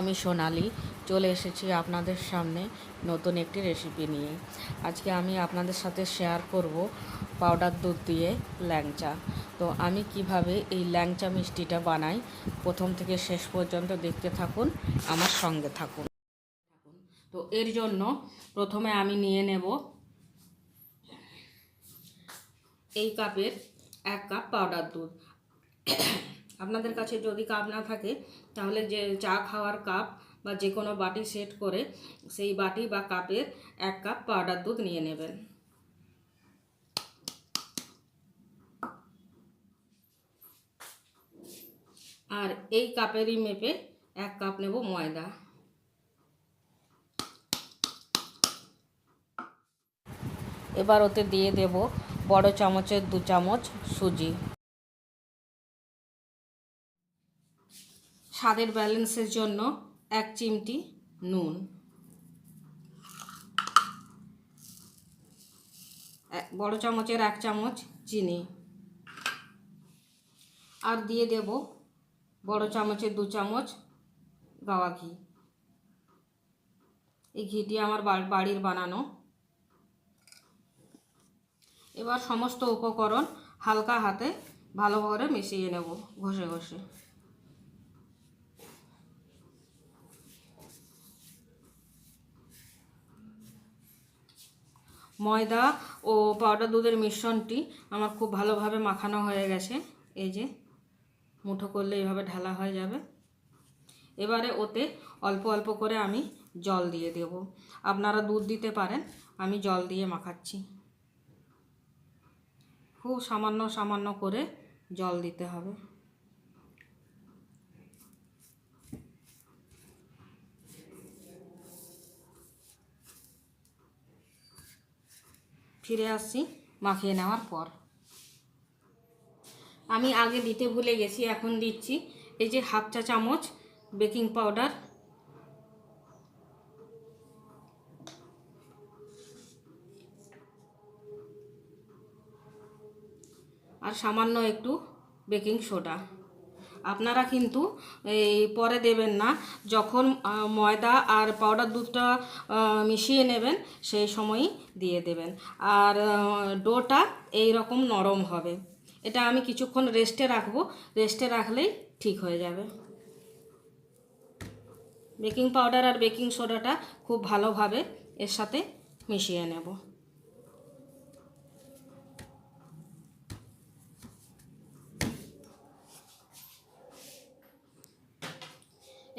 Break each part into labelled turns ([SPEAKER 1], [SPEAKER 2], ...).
[SPEAKER 1] আমি সোনালি, চলে এসেছি আপনাদের সামনে নতুন একটি রেসিপি নিয়ে। আজকে আমি আপনাদের সাথে শেয়ার করব পাউডার দুধ দিয়ে ল্যাংচা। তো আমি কীভাবে এই ল্যাংচা মিষ্টিটা বানাই, প্রথম থেকে শেষ পর্যন্ত দেখতে থাকুন, আমার সঙ্গে থাকুন। তো এর জন্য প্রথমে আমি নিয়ে নেব এই কাপের এক কাপ পাউডার দুধ। আপনাদের কাছে যদি কাপ না থাকে, তাহলে যে চা খাওয়ার কাপ বা যে কোনো বাটি সেট করে সেই বাটি বা কাপের এক কাপ পাউডার দুধ নিয়ে নেবেন। আর এই কাপেরই মেপে এক কাপ নেব ময়দা। এবার ওতে দিয়ে দেব বড় চামচের দু চামচ সুজি। স্বাদের ব্যালেন্সের জন্য এক চিমটি নুন। বড় চামচের এক চামচ চিনি। আর দিয়ে দেব বড় চামচের দু চামচ গাওয়া ঘি। এই ঘিটি আমার বাড়ির বানানো। এবার সমস্ত উপকরণ হালকা হাতে ভালো করে মিশিয়ে নেব ঘষে ঘষে। ময়দা ও পাউডার দুধের মিশ্রণটি আমার খুব ভালোভাবে মাখানো হয়ে গেছে। এই যে, মুঠো করলে এইভাবে ঢালা হয়ে যাবে। এবারে ওতে অল্প অল্প করে আমি জল দিয়ে দেব। আপনারা দুধ দিতে পারেন, আমি জল দিয়ে মাখাচ্ছি। খুব সামান্য সামান্য করে জল দিতে হবে। ফিরে আসছি মাখিয়ে নেওয়ার পর। আমি আগে দিতে ভুলে গেছি, এখন দিচ্ছি। এই যে হাফ চা চামচ বেকিং পাউডার। আর সামান্য একটু বেকিং সোডা। আপনারা কিন্তু এই পরে দেবেন না। যখন ময়দা আর পাউডার দুধটা মিশিয়ে নেবেন, সেই সময়ই দিয়ে দেবেন। আর ডোটা এই রকম নরম হবে। এটা আমি কিছুক্ষণ রেস্টে রাখব। রেস্টে রাখলেই ঠিক হয়ে যাবে। বেকিং পাউডার আর বেকিং সোডাটা খুব ভালোভাবে এর সাথে মিশিয়ে নেব।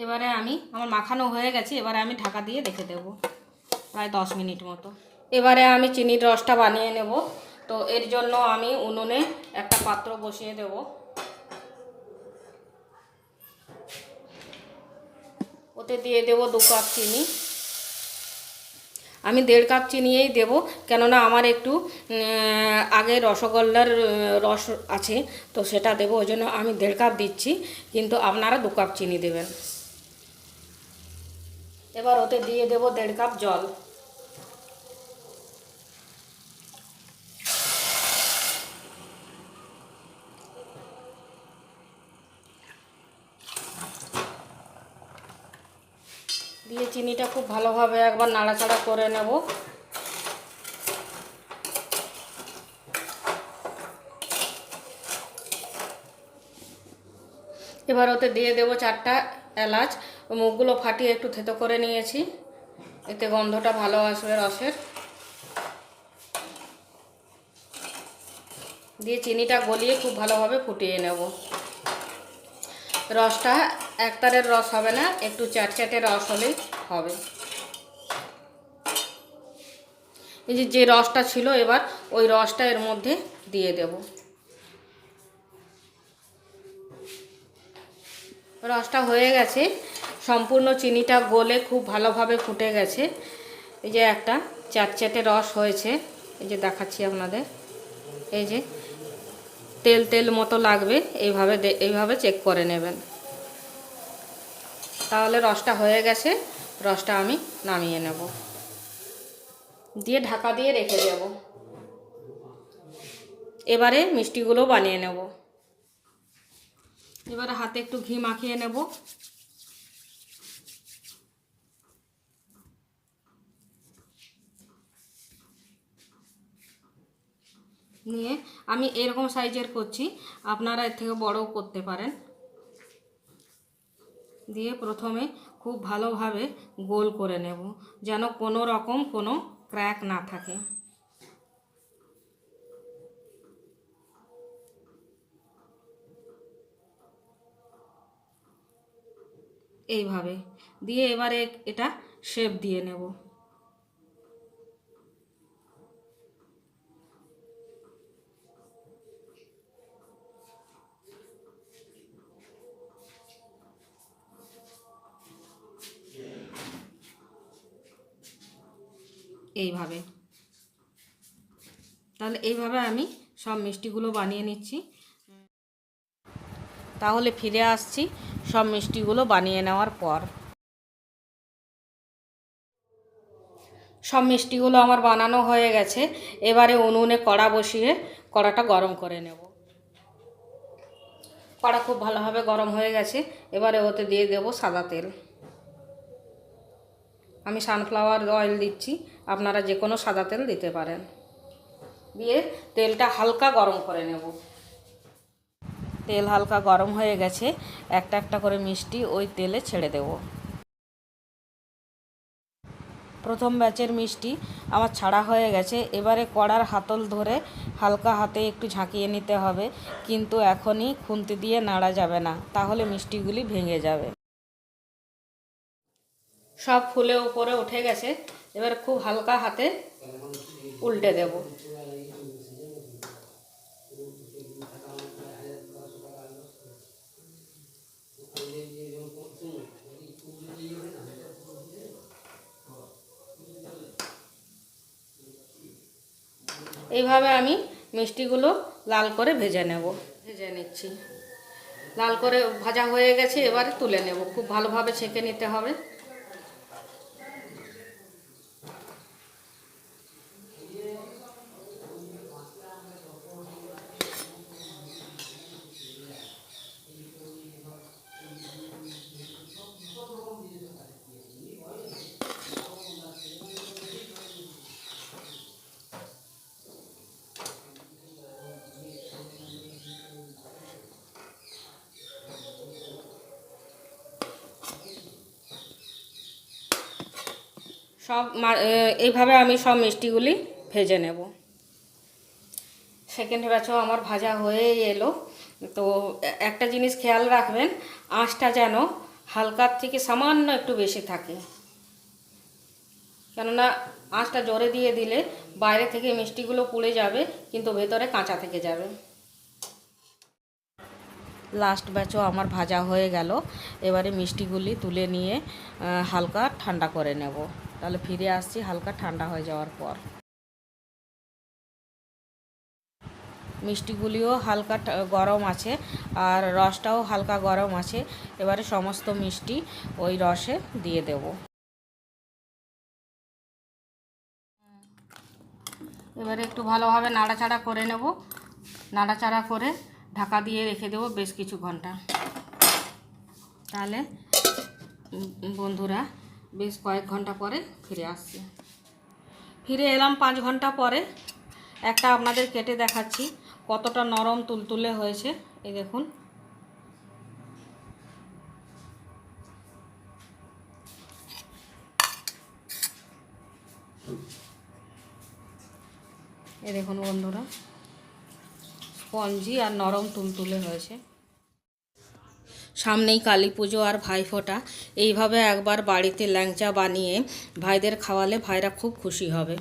[SPEAKER 1] এবারে আমি, আমার মাখানো হয়ে গেছে, এবারে আমি ঢাকা দিয়ে রেখে দেব। প্রায় দশ মিনিট মতো। এবারে আমি চিনির রসটা বানিয়ে নেব। তো এর জন্য আমি উনুনে একটা পাত্র বসিয়ে দেব। ওতে দিয়ে দেব দু কাপ চিনি। আমি দেড় কাপ চিনিয়েই দেব, কেননা আমার একটু আগে রসগোল্লার রস আছে, তো সেটা দেবো, ওই জন্য আমি দেড় কাপ দিচ্ছি, কিন্তু আপনারা দু কাপ চিনি দেবেন। এবার ওতে দিয়ে দেব দেড় কাপ জল। দিয়ে চিনিটা খুব ভালোভাবে একবার নাড়াচাড়া করে নেব। এবার ওতে দিয়ে দেবো চারটা এলাচ। মুখগুলো ফাটিয়ে একটু থেতো করে নিয়েছি। এতে গন্ধটা ভালো আসবে রসের। দিয়ে চিনিটা গলিয়ে খুব ভালোভাবে ফুটিয়ে নেব। রসটা একতারের রস হবে না, একটু চ্যাটচ্যাটে রস হলেই হবে। এই যে যে রসটা ছিল এবার ওই রসটা এর মধ্যে দিয়ে দেব। রসটা হয়ে গেছে। সম্পূর্ণ চিনিটা গলে খুব ভালোভাবে ফুটে গেছে। এই যে একটা চ্যাটচ্যাটে রস হয়েছে। এই যে দেখাচ্ছি আপনাদের। এই যে তেল তেল মতো লাগবে, এইভাবে এইভাবে চেক করে নেবেন। তাহলে রসটা হয়ে গেছে। রসটা আমি নামিয়ে নেব। দিয়ে ঢাকা দিয়ে রেখে দেব। এবারে মিষ্টিগুলো বানিয়ে নেব। এবারে হাতে একটু ঘি মাখিয়ে নেব। নিয়ে আমি এরকম সাইজের করছি, আপনারা এর থেকে বড়ও করতে পারেন। দিয়ে প্রথমে খুব ভালোভাবে গোল করে নেব, যেন কোনো রকম কোনো ক্র্যাক না থাকে। এইভাবে। দিয়ে এবারে এটা শেপ দিয়ে নেব। এইভাবে। তাহলে এইভাবে আমি সব মিষ্টিগুলো বানিয়ে নিচ্ছি। তাহলে ফিরে আসছি। সব মিষ্টিগুলো বানিয়ে নেওয়ার পর। সব মিষ্টিগুলো আমার বানানো হয়ে গেছে। এবারে উনুনে কড়া বসিয়ে কড়াটা গরম করে নেব। কড়া খুব ভালোভাবে গরম হয়ে গেছে। এবারে ওতে দিয়ে দেব সাদা তেল। আমি সানফ্লাওয়ার অয়েল দিচ্ছি। আপনারা যে কোনো সাদা তেল দিতে পারেন। দিয়ে তেলটা হালকা গরম করে নেব। তেল হালকা গরম হয়ে গেছে, একটা একটা করে মিষ্টি ওই তেলে ছেড়ে দেব। প্রথম ব্যাচের মিষ্টি আমার ছাড়া হয়ে গেছে, এবারে কড়ার হাতল ধরে হালকা হাতে একটু ঝাঁকিয়ে নিতে হবে, কিন্তু এখনই খুন্তি দিয়ে নাড়া যাবে না, তাহলে মিষ্টিগুলি ভেঙে যাবে। সব ফুলে উপরে উঠে গেছে, এবার খুব হালকা হাতে উল্টে দেব। এইভাবে আমি মিষ্টিগুলো লাল করে ভেজে নেব। ভেজে নিচ্ছি। লাল করে ভাজা হয়ে গেছে, এবারে তুলে নেব। খুব ভালোভাবে ছেঁকে নিতে হবে। সব এইভাবে আমি সব মিষ্টিগুলি ভেজে নেব। সেকেন্ড ব্যাচও আমার ভাজা হয়েই এলো। তো একটা জিনিস খেয়াল রাখবেন আঁচটা যেন হালকার থেকে সামান্য একটু বেশি থাকে। কেননা আঁচটা জোরে দিয়ে দিলে বাইরে থেকে মিষ্টিগুলো পুড়ে যাবে, কিন্তু ভেতরে কাঁচা থেকে যাবে। লাস্ট ব্যাচও আমার ভাজা হয়ে গেল। এবারে মিষ্টিগুলি তুলে নিয়ে হালকা ঠান্ডা করে নেব। তাহলে ফিরে আসছি, হালকা ঠান্ডা হয়ে যাওয়ার পর। মিষ্টিগুলিও হালকা গরম আছে, আর রসটাও হালকা গরম আছে। এবারে সমস্ত মিষ্টি ওই রসে দিয়ে দেব। এবারে একটু ভালোভাবে নাড়াচাড়া করে নেব। নাড়াচাড়া করে ঢাকা দিয়ে রেখে দেবো বেশ কিছু ঘণ্টা তাহলে বন্ধুরা বেশ কয়েক ঘণ্টা পরে ফিরে আসছি। ফিরে এলাম পাঁচ ঘণ্টা পরে। একটা আপনাদের কেটে দেখাচ্ছি, কতটা নরম তুলতুলে হয়েছে। এই দেখুন। এই দেখুন বন্ধুরা, স্পঞ্জি আর নরম তুলতুলে হয়েছে। সামনেই কালী পুজো আর ভাইফোঁটা। এইভাবে একবার বাড়িতে ল্যাংচা বানিয়ে ভাইদের খাওয়ালে ভাইরা খুব খুশি হবে।